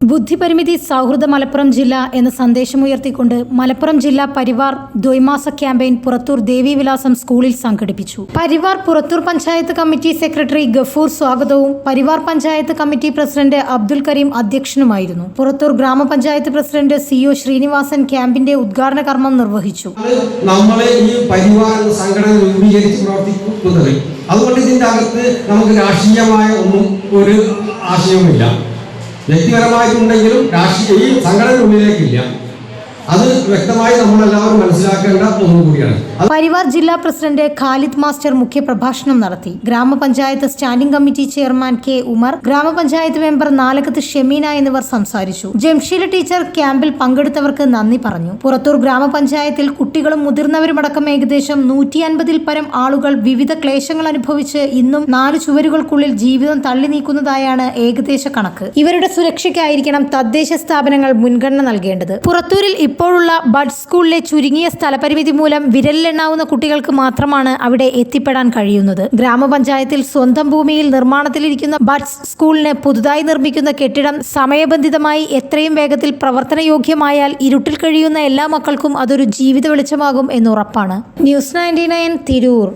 ബുദ്ധിപരിമിതി സൗഹൃദ മലപ്പുറം ജില്ല എന്ന സന്ദേശമുയർത്തിക്കൊണ്ട് മലപ്പുറം ജില്ലാ പരിവാർ ദ്വൈമാസ ക്യാമ്പയിൻ പുറത്തൂർ ദേവീവിലാസം സ്കൂളിൽ സംഘടിപ്പിച്ചു. പരിവാർ പുറത്തൂർ പഞ്ചായത്ത് കമ്മിറ്റി സെക്രട്ടറി ഗഫൂർ സ്വാഗതവും പരിവാർ പഞ്ചായത്ത് കമ്മിറ്റി പ്രസിഡന്റ് അബ്ദുൽ കരീം അധ്യക്ഷനുമായിരുന്നു. പുറത്തൂർ ഗ്രാമപഞ്ചായത്ത് പ്രസിഡന്റ് സി ഒ ശ്രീനിവാസൻ ക്യാമ്പിന്റെ ഉദ്ഘാടന കർമ്മം നിർവഹിച്ചു. ഈ അതുകൊണ്ട് ഇതിന്റെ അകത്ത് നമുക്ക് രാഷ്ട്രീയമായ ഒന്നും ഒരു ആശയവുമില്ല. വ്യക്തിപരമായിട്ടുണ്ടെങ്കിലും രാഷ്ട്രീയ ഈ സംഘടനയുള്ളിലേക്കില്ല അത് വ്യക്തമായി നമ്മളെല്ലാവരും മനസ്സിലാക്കേണ്ട ഒന്നും കൂടിയാണ്. അത് പരിവാർ ജില്ലാ പ്രസിഡന്റ് ഖാലിദ് മാസ്റ്റർ മുഖ്യപ്രഭാഷണം നടത്തി. ഗ്രാമപഞ്ചായത്ത് standing committee chairman K Umar ഗ്രാമപഞ്ചായത്ത് മെമ്പർ നാലകത്ത് ഷെമീന എന്നിവർ സംസാരിച്ചു. ജംഷീല ടീച്ചർ ക്യാമ്പിൽ പങ്കെടുത്തവർക്ക് നന്ദി പറഞ്ഞു. പുറത്തൂർ ഗ്രാമപഞ്ചായത്തിൽ കുട്ടികളും മുതിർന്നവരുമടക്കം ഏകദേശം നൂറ്റി അൻപതിൽ പരം ആളുകൾ വിവിധ ക്ലേശങ്ങൾ അനുഭവിച്ച് ഇന്നും നാല് ചുവരുകൾക്കുള്ളിൽ ജീവിതം തള്ളി നീക്കുന്നതായാണ് ഏകദേശ കണക്ക്. ഇവരുടെ സുരക്ഷയ്ക്കായിരിക്കണം തദ്ദേശ സ്ഥാപനങ്ങൾ മുൻഗണന നൽകേണ്ടത്. പുറത്തൂരിൽ ഇപ്പോഴുള്ള ബഡ് സ്കൂളിലെ ചുരുങ്ങിയ സ്ഥലപരിമിതി മൂലം വിരലിലെണ്ണാവുന്ന കുട്ടികൾക്ക് മാത്രമാണ് അവിടെ എത്തിപ്പെടാൻ കഴിയുന്നത്. ഗ്രാമപഞ്ചായത്തിൽ സ്വന്തം ഭൂമിയിൽ നിർമ്മാണത്തിലിരിക്കുന്ന ബഡ്സ് സ്കൂളിന് പുതുതായി നിർമ്മിക്കുന്ന കെട്ടിടം സമയബന്ധിതമായി എത്രയും വേഗത്തിൽ പ്രവർത്തനയോഗ്യമായാൽ ഇരുട്ടിൽ കഴിയുന്ന എല്ലാ മക്കൾക്കും അതൊരു ജീവിത വെളിച്ചമാകും എന്നുറപ്പാണ് ന്യൂസ് നയന്റി നയൻ തിരൂർ